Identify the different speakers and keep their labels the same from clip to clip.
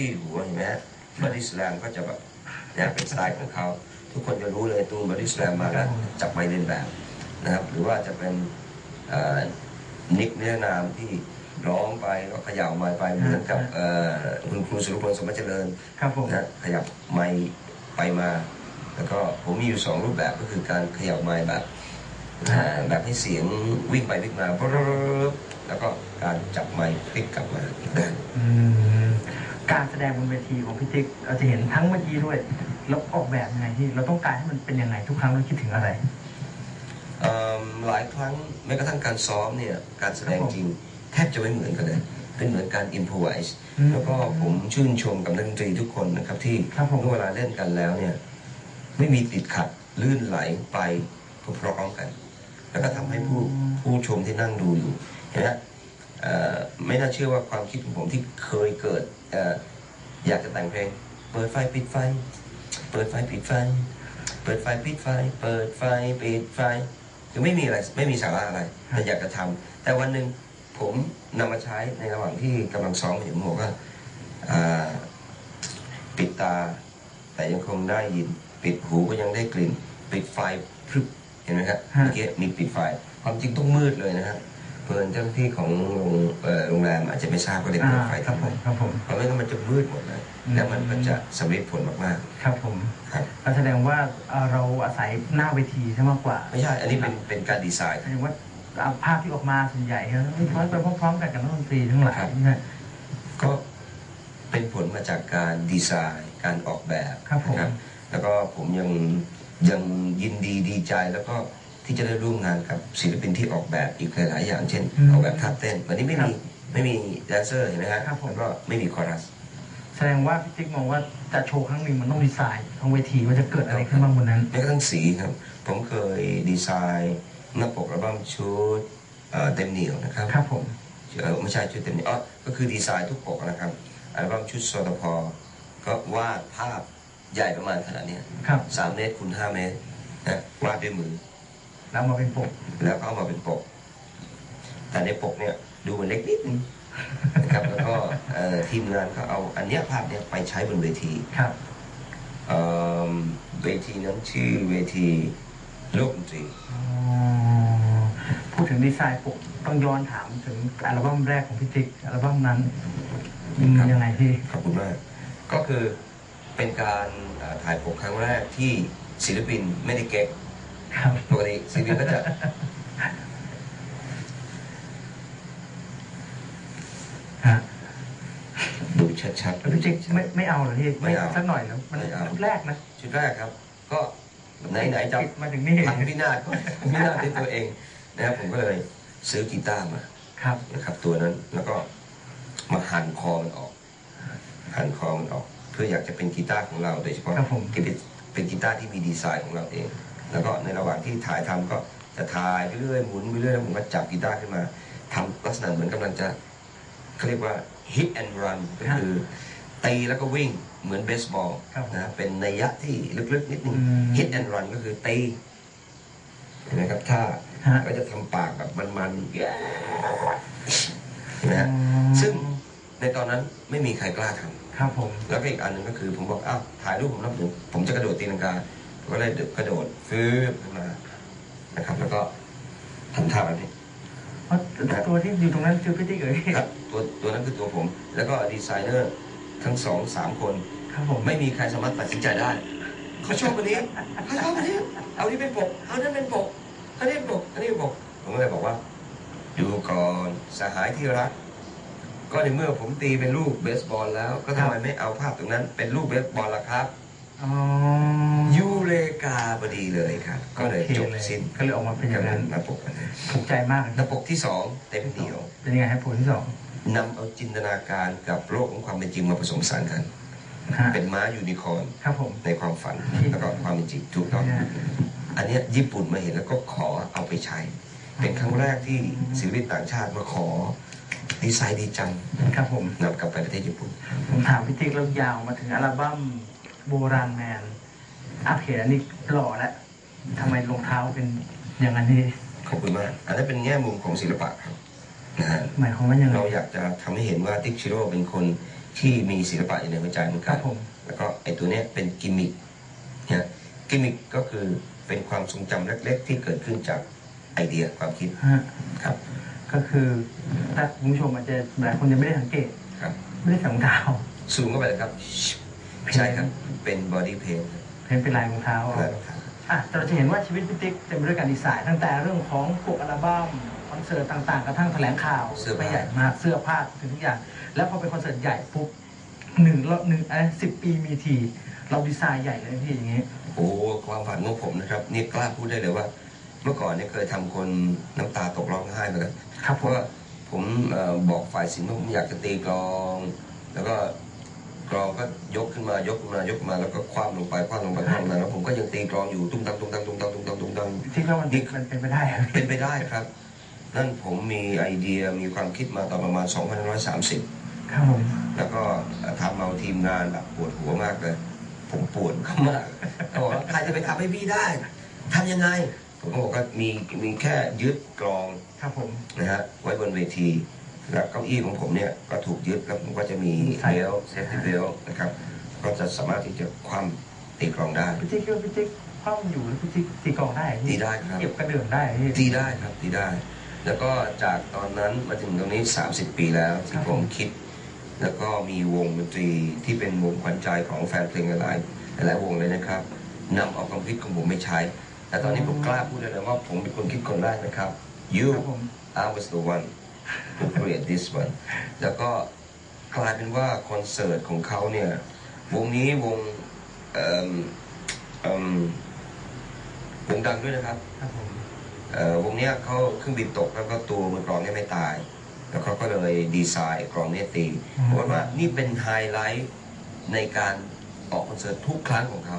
Speaker 1: ที่หัวเห็นไหมฮะบอดี้สแลมก็จะแบบเนี่ยเป็นสไตล์ของเขา ทุกคนจะรู้เลยตูนบอดี้สแลมมาแล้วจับไม้เล่นแบบนะครับ หรือว่าจะเป็นเอ่อนิกเนื้อนามที่ร้องไปก็เขย่าไม้ไปเหมือนกับเอ่อคุณครูสุรพลสมบัติเจริญ
Speaker 2: ครับผม
Speaker 1: นะขยับไม้ไปมา แล้วก็ผมมีอยู่สองรูปแบบก็คือการเขยับไม้แบบอ่าแบบให้เสียงวิ่งไปวิ่งมาปุ๊บแล้วก็การจับไม้พลิกกลับมาอีกด้าน
Speaker 2: อืม การแสดงบนเวทีของพี่ติ๊กเราจะเห็นทั้งเมื่อกี้ด้วย แล้วออกแบบยังไงที่เราต้องการให้มันเป็นยังไงทุกครั้งเราคิดถึงอะไร
Speaker 1: เอิ่มหลายครั้งแม้กระทั่งการซ้อมเนี่ยการแสดงจริงแทบจะไม่เหมือนกันเลย เป็นเหมือนการอินพ o ไวส์
Speaker 2: อืม
Speaker 1: แล้วก็ผมชื่นชมกับนักดนตรีทุกคนนะครับ ที่
Speaker 2: ครับผม
Speaker 1: เมื่อเวลาเล่นกันแล้วเนี่ย ไม่มีติดขัดลื่นไหลไปพร้อมๆกัน แล้วก็ทำให้ผู้ผู้ชมที่นั่งดูอยู่เห็นไหมเอ่อ ไม่น่าเชื่อว่าความคิดของผมที่เคยเกิดเอ่ออยากจะแต่งเพลง เปิดไฟปิดไฟ เปิดไฟปิดไฟ เปิดไฟปิดไฟ เปิดไฟปิดไฟคือไม่มีอะไรไม่มีสาระอะไรแต่อยากจะทำแต่วันหนึ่งผมนำมาใช้ในระหว่างที่กำลังซ้อมอยู่ผมบอกว่าอ่าปิดตา แต่ยังคงได้ยิน ปิดหูก็ยังได้กลิ่น ปิดไฟพรึบเห็นไหมครับ
Speaker 2: ฮะ
Speaker 1: เมื่อกี้มีปิดไฟ ความจริงต้องมืดเลยนะครับ เพื่อนเจ้าหน้าที่ของโรงเอ่อโรงแรมอาจจะไม่ทราบก็เลย
Speaker 2: อ่า
Speaker 1: เปิดไฟ
Speaker 2: ครับ
Speaker 1: ทำ
Speaker 2: ผ
Speaker 1: ไม
Speaker 2: มครับผม
Speaker 1: เพราะไม่งั้นมันจะมืดหมดเลย
Speaker 2: อืม
Speaker 1: แล้วมันก็จะสำเร็จผลมาก
Speaker 2: ครับผม
Speaker 1: ๆครับ
Speaker 2: ก็แสดงว่าเอ่อเราอาศัยหน้าเวทีใช่มากกว่า
Speaker 1: ไม่ใช่ อันนี้เป็นเป็นการดีไซน์
Speaker 2: แสดงว่าเอาภาพที่ออกมาส่วนใหญ่ครับพร้อมไปพร้อมๆกันกับนักดนตรีทั้งหลาย
Speaker 1: ครับ
Speaker 2: ใช่ไหม
Speaker 1: ก็เป็นผลมาจากการดีไซน์การออกแบบ
Speaker 2: ครับผม
Speaker 1: นะแล้วก็ผมยังยังยินดีดีใจแล้วก็ ที่จะได้ร่วมงานกับศิลปินที่ออกแบบอีกหลายๆอย่างเช่นออกแบบท่าเต้น วันนี้ไม่มีไม่มีแดนเซอร์เห็นไหมฮะแล้วก็ไม่มีคอรัส
Speaker 2: แสดงว่าพี่ติ๊กมองว่าจะโชว์ครั้งหนึ่งมันต้องดีไซน์ทั้งเวทีว่าจะเกิดอะไรขึ้นบ้างบนนั้น
Speaker 1: แม้กระทั่งสีครับ ผมเคยดีไซน์หน้าปกอัลบั้มชุดเอ่อเต็มเหนียวนะครับ
Speaker 2: ครับผม
Speaker 1: เออไม่ใช่ชุดเต็มเหนียวอ๋อก็คือดีไซน์ทุกปกนะครับอัลบั้มชุดโซตพอก็วาดภาพใหญ่ประมาณขนาดเนี้ย
Speaker 2: ครับ
Speaker 1: สามเมตรคูณห้าเมตรนะวาดด้วยมือ
Speaker 2: แล้วมาเป็นปก
Speaker 1: แล้วก็เอามาเป็นปก แต่ในปกเนี่ยดูมันเล็กนิดนึงนะครับแล้วก็เอ่อทีมงานก็เอาอันเนี้ยภาพเนี้ยไปใช้บนเวที
Speaker 2: ครับ
Speaker 1: เอิ่มเวทีนั้นชื่อเวทีโลกดนตรี
Speaker 2: อ๋อพูดถึงดีไซน์ปกต้องย้อนถามถึงอัลบั้มแรกของพี่ติ๊กอัลบั้มนั้นอืม
Speaker 1: ครับ
Speaker 2: ยังไงพี่
Speaker 1: ขอบคุณมาก ก็คือเป็นการเอ่อถ่ายปกครั้งแรกที่ศิลปินไม่ได้เก๊ก
Speaker 2: ครับ
Speaker 1: ปกติศิลปินก็จะ
Speaker 2: ฮะ
Speaker 1: ดูชัด
Speaker 2: แล้วพี่ติ๊กไม่ไม่เอาเหรอพี่
Speaker 1: ไม่เอา
Speaker 2: สักหน่อยแล้วมัน
Speaker 1: ไม่เอา
Speaker 2: ชุดแรกนะ
Speaker 1: ๆชุดแรกครับ ก็ไหนๆจะ
Speaker 2: ปิดมาถึงนี่
Speaker 1: พังพินาศก็พังพินาศด้วยตัวเองนะครับผมก็เลยซื้อกีตาร์มา
Speaker 2: ครับ
Speaker 1: นะครับตัวนั้นแล้วก็มาหั่นคอมันออกหั่นคอมันออก เพื่ออยากจะเป็นกีตาร์ของเราโดยเฉพาะ
Speaker 2: ครับผม
Speaker 1: ที่เป็นเป็นกีตาร์ที่มีดีไซน์ของเราเอง แล้วก็ในระหว่างที่ถ่ายทำก็จะถ่ายไปเรื่อยหมุนไปเรื่อยแล้วผมก็จับกีตาร์ขึ้นมาทำลักษณะเหมือนกำลังจะเขาเรียกว่า hit and run ก็คือตีแล้วก็วิ่งเหมือนเบสบอล
Speaker 2: ครับผม
Speaker 1: นะเป็นนัยยะที่ลึกๆนิดนึง
Speaker 2: อืม
Speaker 1: hit and run ก็คือตีเห็นไหมครับถ้า
Speaker 2: ฮะ
Speaker 1: ก็จะทำปากแบบมันๆแย่นะฮะ
Speaker 2: อืม
Speaker 1: ซึ่งในตอนนั้นไม่มีใครกล้าทำ
Speaker 2: ครับผม
Speaker 1: แล้วก็อีกอันหนึ่งก็คือผมบอกอ้าวถ่ายรูปผมแล้วผมผมจะกระโดดตีลังกาผม ก็เลยกระโดดฟื้นขึ้นมานะครับ แล้วก็ทำท่าแบบนี้
Speaker 2: เพราะตัวที่อยู่ตรงนั้นคือพี่ติ๊กเอ๋ย
Speaker 1: ครับตัวตัวนั้นคือตัวผม แล้วก็ดีไซเนอร์ทั้งสองสามคน
Speaker 2: ครับผม
Speaker 1: ไม่มีใครสามารถตัดสินใจได้เขาชอบอันนี้เขาชอบอันนี้เอาที่เป็นปกเอานั่นเป็นปกอันนี้เป็นปกอันนี้เป็นปกผมก็เลยบอกว่าดูก่อนสหายที่รัก ก็ในเมื่อผมตีเป็นลูกเบสบอลแล้ว ก็ทำไมไม่เอาภาพตรงนั้นเป็นลูกเบสบอลล่ะครับ
Speaker 2: อ๋อ
Speaker 1: ยูเลกาพอดีเลยครับ ก็เลย
Speaker 2: โอค
Speaker 1: จบสิ้น
Speaker 2: ก็เลยออกมาเป็นอ
Speaker 1: กั
Speaker 2: ย่า
Speaker 1: บ
Speaker 2: งนั้น
Speaker 1: หน้าปกอันนี้
Speaker 2: ถูกใจมากเลย
Speaker 1: หน้าปกที่สองเต็มเหนียว
Speaker 2: เป็นยังไงครับผลที่สอง
Speaker 1: นำเอาจินตนาการกับโลกของความเป็นจริงมาผสมผสานกัน
Speaker 2: ฮะ
Speaker 1: เป็นม้ายูนิคอร์น
Speaker 2: ครับผม
Speaker 1: ในความฝันแล้วก็ความเป็นจริงถูกต้อง อันเนี้ยญี่ปุ่นมาเห็นแล้วก็ขอเอาไปใช้ เป็นครั้งแรกที่ศิลปินต่างชาติมาขอดีไซน์ดีจัง
Speaker 2: ครับผม
Speaker 1: นำกลับไปประเทศญี่ปุ่น
Speaker 2: ผมถามพี่ติ๊กแล้วยาวมาถึงอัลบั้ม โบราณแมนอัพเห็นอันนี้หล่อแล้วทำไมรองเท้าเป็นอย่างนั้นนี่
Speaker 1: ขอบคุณมาก อันนั้นเป็นแง่มุมของศิลปะครับนะฮะ
Speaker 2: หมายความว่ายังไง
Speaker 1: เราอยากจะทำให้เห็นว่าติ๊กชิโร่เป็นคนที่มีศิลปะอยู่ในหัวใจเหมือน
Speaker 2: ค
Speaker 1: กั
Speaker 2: รั
Speaker 1: น
Speaker 2: บผม
Speaker 1: แล้วก็ไอตัวเนี้ยเป็นกิมมิคนะกิมมิคก็คือเป็นความทรงจำเล็ก ๆ ที่เกิดขึ้นจากไอเดียความคิด
Speaker 2: ฮะ
Speaker 1: ครับ
Speaker 2: ก็คือถ้าคุณผู้ชมอาจจะหลายคนยังไม่ได้สังเกต
Speaker 1: ครับ
Speaker 2: ไม่ได้ใส่รองเท้า
Speaker 1: ซูมเข้าไปเลยครับ ใช่ครับ เป็นบอดี้เพน
Speaker 2: เพ้นเป็นลายรองเท้าอะแต่เราจะเห็นว่าชีวิตพี่ติ๊กเต็มไปด้วยการดีไซน์ตั้งแต่เรื่องของปกอัลบั้มคอนเสิร์ตต่างๆกระทั่งแถลงข่าว
Speaker 1: เสื้อผ้า
Speaker 2: ไม่ใหญ่มากเสื้อผ้าถึงทุกอย่าง แล้วพอเป็นคอนเสิร์ตใหญ่ปุ๊บหนึ่งรอบหนึ่งเอ้สิบปีมีที เราดีไซน์ใหญ่เลยพี่อย่างงี้
Speaker 1: โอ้ความฝันของผมนะครับนี่กล้าพูดได้เลยว่า เมื่อก่อนเนี่ยเคยทำคนน้ำตาตกร้องไห้เหมือนกัน
Speaker 2: ครับ
Speaker 1: เพ
Speaker 2: ผ
Speaker 1: ราะ
Speaker 2: ม
Speaker 1: ว่าผมเอ่อบอกฝ่ายศิลป์ว่าผมอยากจะตีกลอง แล้วก็ กลองก็ยกขึ้นมายกขึ้นมายกขึ้นมาแล้วก็คว่ำลงไปคว่ำลงไปคว่ำลงมาแล้วผมก็ยังตีกลองอยู่ตุ้มตามตุ้มตามตุ้มตามตุ้มตามตุ้มตาม
Speaker 2: ที่ว่ามันมันเป็นไปได้ครับ
Speaker 1: เป็นไปได้ครับ นั่นผมมีไอเดียมีความคิดมาตอนประมาณ2530
Speaker 2: ครับผม
Speaker 1: แล้วก็ทำเอาทีมงานแบบปวดหัวมากเลย ผมปวดเขามากเขาบอกว่าใครจะไปทำให้พี่ได้ทำยังไงผมก็บอกว่ามีมีแค่ยึดกลอง
Speaker 2: ครับผม
Speaker 1: นะฮะไว้บนเวที แล้วเก้าอี้ของผมเนี่ยก็ถูกยึดแล้วผมก็จะมี
Speaker 2: ใส่
Speaker 1: เบลเซฟตี้เบลนะครับก็จะสามารถที่จะคว่ำตีกลองได้
Speaker 2: พี่ติ๊กคิดว่าพี่ติ๊กคว่ำอยู่แล้วพี่ติ๊กตีกลองได้
Speaker 1: ตีได้ครับ
Speaker 2: เก็บกระเดื่องได้พี่
Speaker 1: ตีได้ครับตีได้ แล้วก็จากตอนนั้นมาถึงตรงนี้ 30 ปีแล้ว
Speaker 2: ครั
Speaker 1: ที่
Speaker 2: บ
Speaker 1: ผมคิด แล้วก็มีวงดนตรีที่เป็นวงขวัญใจของแฟนเพลงหลายๆหลายๆวงเลยนะครับนำเอาความคิดของผมไม่ใช้ แต่ตอนนี้ผมกล้าพูดเลยนะว่าผมเป็นคนคิดคนแรกนะครับ you
Speaker 2: ครับ ผม
Speaker 1: I was the one who create this one แล้วก็กลายเป็นว่าคอนเสิร์ตของเขาเนี่ยวงนี้วงเอิ่มเอิ่มวงดังด้วยนะครับ
Speaker 2: ครับผม
Speaker 1: เอ่อวงเนี้ยเขาเครื่องบินตกแล้วก็ตัวมือกลองเนี่ยไม่ตาย แล้วเขาก็เลยดีไซน์กลองเนี่ยตีผมว่านี่เป็นไฮไลท์ในการออกคอนเสิร์ตทุกครั้งของเขา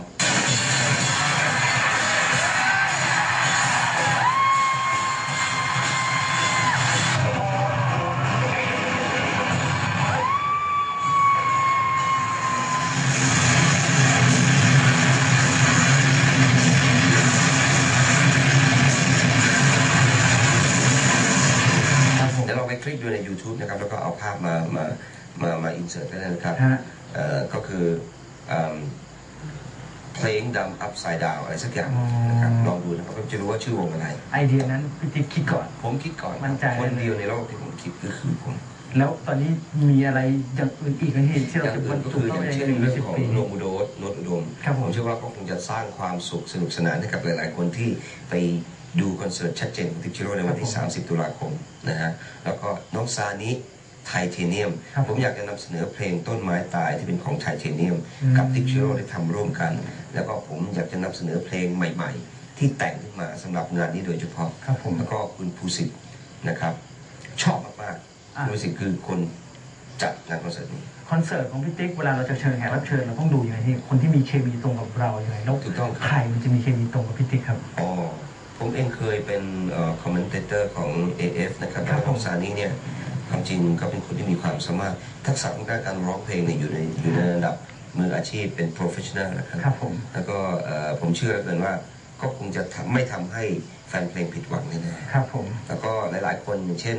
Speaker 1: เสิร์ตได้เลยนะครับ
Speaker 2: ฮะ
Speaker 1: เอ่อก็คือเอิ่มเพลงดำ upside down อะไรสักอย่างนะครับลองดูนะครับก็จะรู้ว่าชื่อวงอะไร
Speaker 2: ไอเดียนั้นพี่ติ๊กคิดก่อน
Speaker 1: ผมคิดก่อน
Speaker 2: มั่นใจ
Speaker 1: คนเดียวในโลกที่ผมคิดก็คือผม
Speaker 2: แล้วตอนนี้มีอะไรอย่างอื่นอีกไหมพี่ที่
Speaker 1: อ
Speaker 2: เรา
Speaker 1: ย่าง
Speaker 2: จะบ
Speaker 1: อื่
Speaker 2: ร
Speaker 1: น
Speaker 2: ร
Speaker 1: ก็
Speaker 2: จุ
Speaker 1: คืออ
Speaker 2: เข้า
Speaker 1: ย่าง
Speaker 2: ไปใน
Speaker 1: เช่น
Speaker 2: หนึ่ง
Speaker 1: เรื่อง
Speaker 2: สิบ
Speaker 1: ของ
Speaker 2: ปี
Speaker 1: โนมูโดสโนตอุดม
Speaker 2: ครับผม
Speaker 1: ผมเชื่อว่าก็คงจะสร้างความสุขสนุกสนานให้กับหลาย ๆ คนที่ไปดูคอนเสิร์ตชัดเจนของทิกชิโร่ในวันที่ 30 ตุลาคมนะฮะแล้วก็น้องซานิ ไทเทเนียม
Speaker 2: ครับ
Speaker 1: ผมอยากจะนำเสนอเพลงต้นไม้ตายที่เป็นของไทเทเนียม
Speaker 2: อืม
Speaker 1: กับทิกชิโร่ได้ทำร่วมกัน แล้วก็ผมอยากจะนำเสนอเพลงใหม่ ๆ ที่แต่งขึ้นมาสำหรับงานนี้โดยเฉพาะ
Speaker 2: ครับผม
Speaker 1: แล้วก็คุณภูสิทธิ์นะครับ ชอบมาก
Speaker 2: อะ
Speaker 1: ๆภูสิทธิ์คือคนจัดงานคอนเสิร์ตนี้
Speaker 2: คอนเสิร์ตของพี่ติ๊กเวลาเราจะเชิญแขกรับเชิญเราต้องดูยังไงที่คนที่มีเคมีตรงกับเราอย่างไรแล้ว
Speaker 1: ถูกต้องครับ
Speaker 2: ใครมันจะมีเคมีตรงกับพี่ติ๊กครับ
Speaker 1: อ๋อผมเองเคยเป็นคอมเมนเตอร์ของ AF นะครับ
Speaker 2: ครับ
Speaker 1: แล้วของซานี่เนี่ย ความจริงก็เป็นคนที่มีความสามารถทักษะของการการร้องเพลงเนี่ยอยู่ในอยู่ในระดับมืออาชีพเป็น professional นะครับ
Speaker 2: ครับผม
Speaker 1: แล้วก็เอ่อผมเชื่อเหลือเกินว่าก็คงจะทำไม่ทำให้แฟนเพลงผิดหวังแน่ๆ
Speaker 2: ครับผม
Speaker 1: แล้วก็หลายๆคนอย่างเช่น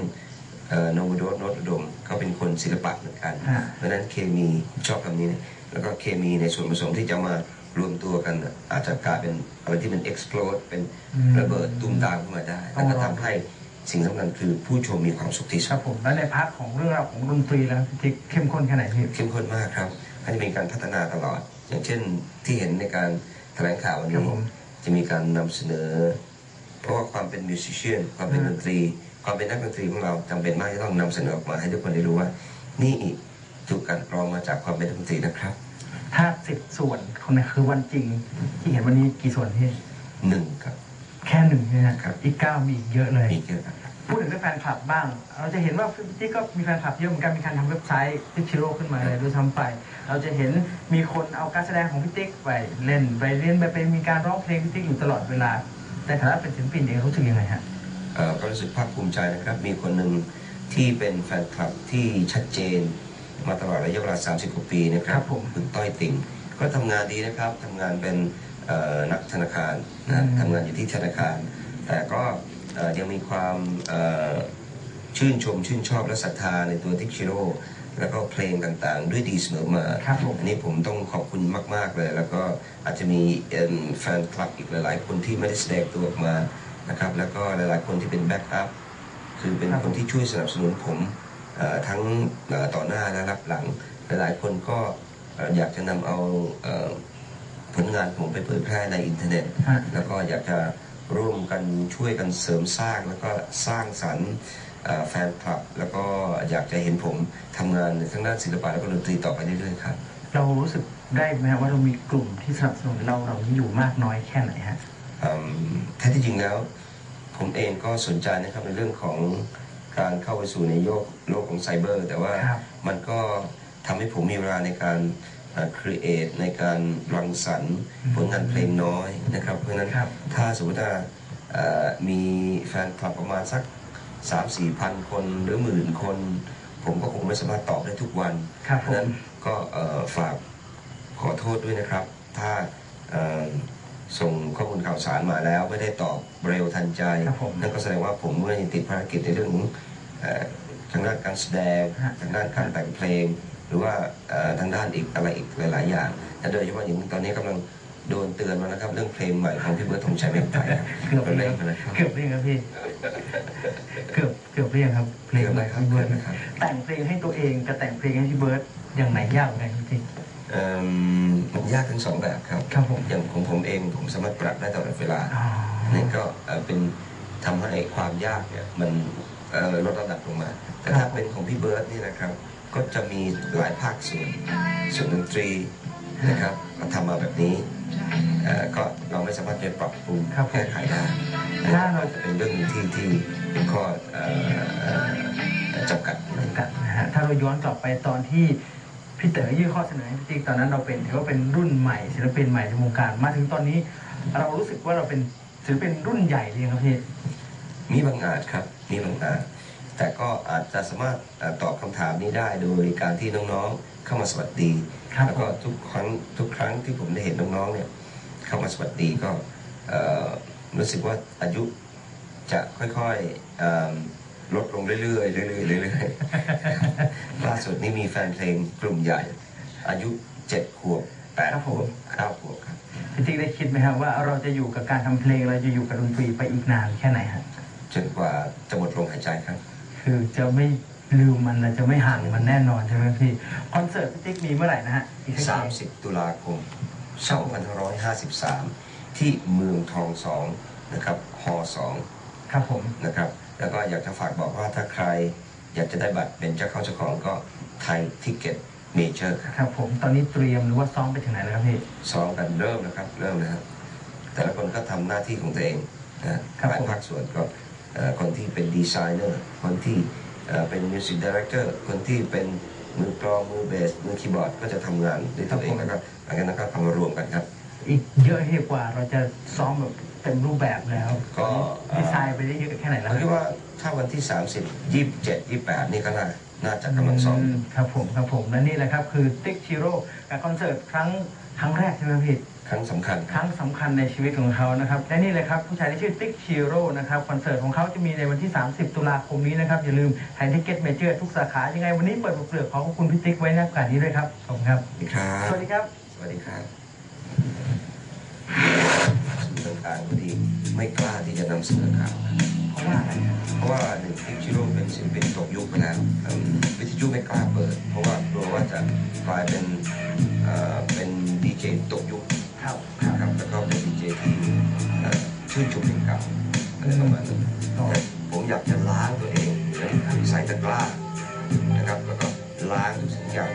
Speaker 1: โนบูโดโนตอุดมก็เป็นคนศิลปะเหมือนกัน
Speaker 2: อ่า
Speaker 1: เพราะฉะนั้นเคมีชอบคำนี้นะแล้วก็เคมีในส่วนผสมที่จะมารวมตัวกันน่ะอาจจะกลายเป็นอะไรที่มัน explode เป็น
Speaker 2: อืม
Speaker 1: ระเบิดตุ้มตามขึ้นมาได้ แล้วก็ทำให้ สิ่งสำคัญคือผู้ชมมีความสุขที่
Speaker 2: ค
Speaker 1: สุ
Speaker 2: รั
Speaker 1: ด
Speaker 2: บผมแล้วในพาร์ทของเรื่องราวของดนตรีแล้วพี่ติ๊กเข้มข้นแค่ไหนพี่
Speaker 1: เข้มข้นมากครับก็จะมีการพัฒนาตลอด อย่างเช่นที่เห็นในการแถลงข่าววัน
Speaker 2: ครั
Speaker 1: นี้
Speaker 2: บผม
Speaker 1: จะมีการนำเสนอ เพราะว่าความเป็นมิวสิชเชียนความเป็น
Speaker 2: อืม
Speaker 1: ดนตรี ความเป็นนักดนตรีของเราจำเป็นมากที่ต้องนำเสนอออกมาให้ทุกคนได้รู้ว่า นี่ถูกกลันกรองมาจากความเป็นนักดนตรีนะครับ
Speaker 2: ถ้าสิบส่วนคนนี้คือวันจริงที่เห็นวันนี้กี่ส่วนพี่
Speaker 1: หนึ่งครับ
Speaker 2: แค่หนึ่งเนี่ย
Speaker 1: ครับ
Speaker 2: อีกเก้ามีอีกเยอะเลย
Speaker 1: มีเยอะครับ
Speaker 2: พูดถึงเรื่องแฟนคลับบ้าง เราจะเห็นว่าพี่ติ๊กก็มีแฟนคลับเยอะเหมือนกันมีการทำเว็บไซต์พิชิโร่ขึ้นมาเลยด้วยซ้ำไป เราจะเห็นมีคนเอาการแสดงของพี่ติ๊กไปเล่นไปเล่นไปไปมีการร้องเพลงพี่ติ๊กอยู่ตลอดเวลา แต่ฐานะเป็นศิลปินเองรู้สึกยังไงฮะ
Speaker 1: เอ่อก็รู้สึกภาคภูมิใจนะครับ มีคนหนึ่งที่เป็นแฟนคลับที่ชัดเจน มาตลอดระยะเวลา 30 กว่าปีนะครั
Speaker 2: ครับบผม
Speaker 1: คุณต้อยติ่งก็ทำงานดีนะครับทำงานเป็นเอ่อ นักธนาคารนะ
Speaker 2: อืม
Speaker 1: ทำงานอยู่ที่ธนาคาร แต่ก็เอ่อยังมีความเอ่อชื่นชมชื่นชอบและศรัทธาในตัวทิกชิโร่แล้วก็เพลงต่างๆ ด้วยดีเสมอมา
Speaker 2: ครับผม
Speaker 1: อันนี้ผมต้องขอบคุณมาก ๆ เลย แล้วก็อาจจะมีเอิ่มแฟนคลับอีกหลาย ๆ คนที่ไม่ได้แสดงตัวออกมานะครับ แล้วก็หลาย ๆ คนที่เป็นแบ็กอัพ คือเป็น
Speaker 2: ครับ
Speaker 1: คนที่ช่วยสนับสนุนผมเอ่อทั้งเอ่อต่อหน้าและรับหลัง หลาย ๆ คนก็เอ่ออยากจะนำเอาเอ่อ ผลงานผมไปเผยแพร่ในอินเทอร์เน็ต
Speaker 2: ฮะ
Speaker 1: แล้วก็อยากจะร่วมกันช่วยกันเสริมสร้าง แล้วก็สร้างสรรค์เอ่อแฟนคลับ แล้วก็อยากจะเห็นผมทำงานในทางด้านศิลปะแล้วก็ดนตรีต่อไปเรื่อยๆครับ
Speaker 2: เรารู้สึกได้ไหมครับว่าเรามีกลุ่มที่สนับสนุนเราเรานี้อยู่มากน้อยแค่ไหนฮะ
Speaker 1: อืมแท้ที่จริงแล้ว ผมเองก็สนใจนะครับในเรื่องของการเข้าไปสู่ในโลกโลกของไซเบอร์ แต่ว่า
Speaker 2: ครับ
Speaker 1: มันก็ทำให้ผมมีเวลาในการ ครีเอทในการรังสรรค์ผลงานเพลงน้อยนะครับ เพราะฉะนั้น
Speaker 2: ครับ
Speaker 1: ถ้าสมมติว่าเอ่อมีแฟนคลับประมาณสัก 3 4พันคนหรือหมื่นคน ผมก็คงไม่สามารถตอบได้ทุกวัน
Speaker 2: ครับ
Speaker 1: เพ
Speaker 2: ผ
Speaker 1: ราะฉะนั้
Speaker 2: ม
Speaker 1: นก็เอ่อฝากขอโทษด้วยนะครับ ถ้าเอ่อส่งข้อมูลข่าวสารมาแล้วไม่ได้ตอบเร็วทันใจ
Speaker 2: ครับผม
Speaker 1: นั่นก็แสดงว่าผมเมื่อยังติดภารกิจในเรื่องของเอ่อทางด้านการแสดง
Speaker 2: ฮะ
Speaker 1: ทางด้านการแต่งเพลงห รือว่าเอ่อทางด้านอีกอะไรอีกหลาย ๆ อย่างและโดยเฉพาะอย่างตอนนี้กำลังโดนเตือนมานะครับ เรื่องเพลงใหม่ของพี่เบิร์ดธงชัยเมฆไทยครับ
Speaker 2: เกือบ
Speaker 1: เป็น
Speaker 2: เรี
Speaker 1: เรื่
Speaker 2: ย
Speaker 1: องงนะครับ
Speaker 2: เกือบเรียงครับพี่เกือบเกือบเรียงครับ เพลง
Speaker 1: เกือบ
Speaker 2: ให
Speaker 1: ไหม
Speaker 2: ม่
Speaker 1: ค
Speaker 2: ข
Speaker 1: รั
Speaker 2: อบงพี่
Speaker 1: เกื
Speaker 2: เบิ
Speaker 1: อ
Speaker 2: ร์
Speaker 1: บ
Speaker 2: ด
Speaker 1: ไหมครับ
Speaker 2: แต่งเพลงให้ตัวเองกับแต่งเพลงให้พี่เบิร์ดอย่างไหนยากกว่ากันจริง
Speaker 1: เอิ่มมันยากทั้งสองแบบครับ
Speaker 2: ครับผม
Speaker 1: อย่างของผมเองผมสามารถปรับได้ตลอดเวลา
Speaker 2: อ๋อ
Speaker 1: นี่ก็เอ่อเป็นทำให้ความยากเนี่ยมันเอ่อลดระดับลงมา แต่
Speaker 2: ครั
Speaker 1: ถ้า
Speaker 2: บ
Speaker 1: เป็นของพี่เบิร์ดนี่นะครับ ก็จะมีหลายภาคส่วนส่วนดนตรีนะครับก็ทำมาแบบนี้เอ่อก็เราไม่สามารถจะปรับปรุง
Speaker 2: ครับผม
Speaker 1: แก้ไขได้
Speaker 2: ถ้าเรา
Speaker 1: จะเป็นเรื่องหนึ่งที่ที่เป็นข้อเอ่อเอ่อจำกัด
Speaker 2: จำกัดนะฮะถ้าเราย้อนกลับไปตอนที่พี่เต๋อยื่นข้อเสนอให้พี่ติ๊กตอนนั้นเราเป็นถือว่าเป็นรุ่นใหม่ศิลปินใหม่ในวงการมาถึงตอนนี้ เรารู้สึกว่าเราเป็นศิลปินรุ่นใหญ่เลยงครับพี่
Speaker 1: มีบางอาจครับ มีบางอาจ แต่ก็อาจจะสามารถเอ่อตอบคำถามนี้ได้โดยการที่น้องๆเข้ามาสวัสดี
Speaker 2: ครับ
Speaker 1: แล้วก็ทุกครั้งทุกครั้งที่ผมได้เห็นน้องๆเนี่ยเข้ามาสวัสดีก็เอ่อรู้สึกว่าอายุจะค่อยๆเอิ่มลดลงเรื่อยๆเรื่อยๆเรื่อยๆล่าสุดนี่มีแฟนเพลงกลุ่มใหญ่ อายุเจ็ดขวบแปด
Speaker 2: ครับ
Speaker 1: ข
Speaker 2: ผม
Speaker 1: วบเก้าขวบครับ
Speaker 2: พี่ติ๊กได้คิดไหมครับว่าเราจะอยู่กับการทำเพลงเราจะอยู่กับดนตรีไปอีกนานแค่ไหนฮะ
Speaker 1: จนกว่าจะหมดลมหายใจครับ
Speaker 2: คือจะไม่ลืมมันและจะไม่ห่างมันแน่นอนใช่ไหมพี่คอนเสิร์ตพี่ติ๊กมีเมื่อไหร่นะฮะอีกสักที
Speaker 1: 30 ตุลาคม2553 ที่เมืองทองสองนะครับฮสอง
Speaker 2: ครับผม
Speaker 1: นะครับ แล้วก็อยากจะฝากบอกว่าถ้าใครอยากจะได้บัตรเป็นเจ้าเข้าเจ้าของก็ไทยทิเก็ตเมเจอร์ครับ
Speaker 2: ครับผมตอนนี้เตรียมหรือว่าซ้อมไปถึงไหนแล้วครับพี่
Speaker 1: ซ้อมกันเริ่มนะครับเริ่มนะครับแต่ละคนก็ทำหน้าที่ของตัวเองนะครับหลาย
Speaker 2: ผม
Speaker 1: ภาคส่วนก็เอ่อ คนที่เป็นดีไซเนอร์คนที่เอ่อเป็นมิวสิกดีเรคเตอร์คนที่เป็นมือกลองมือเบสมือคีย์บอร์ดก็จะทำงานด้วยตัวเองแล้วก็หลังจากนั้นก็ทำมารวมกันครับ
Speaker 2: อีกเยอะเยอะกว่าเราจะซ้อมแบบเต็มรูปแบบแล้ว
Speaker 1: ก็
Speaker 2: ดีไซน์ไปได้เยอะแค่ไหน
Speaker 1: ผ
Speaker 2: แล้ว
Speaker 1: มคิดว่าถ้าวันที่ 30 27 28 นี่ก็น่าน่าจะกำลังซ้อม
Speaker 2: มครับผมครับผมและนี่แหละครับคือติ๊กชิโร่กับคอนเสิร์ตครั้ง ครั้งแรกใช่ไหมพี่
Speaker 1: ครั้งสำคัญ
Speaker 2: ครั้งสำคัญในชีวิตของเขานะครับ และนี่เลยครับผู้ชายที่ชื่อติ๊กชิโร่นะครับคอนเสิร์ตของเขาจะมีในวันที่ 30 ตุลาคมนี้นะครับ อย่าลืมไทยทิเก็ตเมเจอร์ทุกสาขายังไงวันนี้เปิดเปลือกขอขอบคุณพี่ติ๊กไว้ในโอกาสนี้ด้วยครับขอบคุณครับ
Speaker 1: สวัสดีครับ
Speaker 2: สวัสดีครับ
Speaker 1: สวัสดีครับสื่อต่างๆพอดีไม่กล้าที่จะนำเสนอข่าว
Speaker 2: เพราะว่าอะไรครับ
Speaker 1: เพราะว่าหนึ่งทิกชิโร่เป็นศิลปินตกยุคไปแล้วเอิ่มวิทยุไม่กล้าเปิด เพราะว่ากลัวว่าจะกลายเป็นเอ่อเป็นดี เจตกยุค
Speaker 2: ครับ
Speaker 1: นะครับแล้วก็เป็นดีเจที่เอ่อชื่นชมเพลงเก่าอะไรประมาณนั้น
Speaker 2: ต่อ
Speaker 1: แต่ผมอยากจะล้างตัวเองเหมือนใส่ตะกร้านะครับแล้วก็ล้างทุกสิ่งอย่าง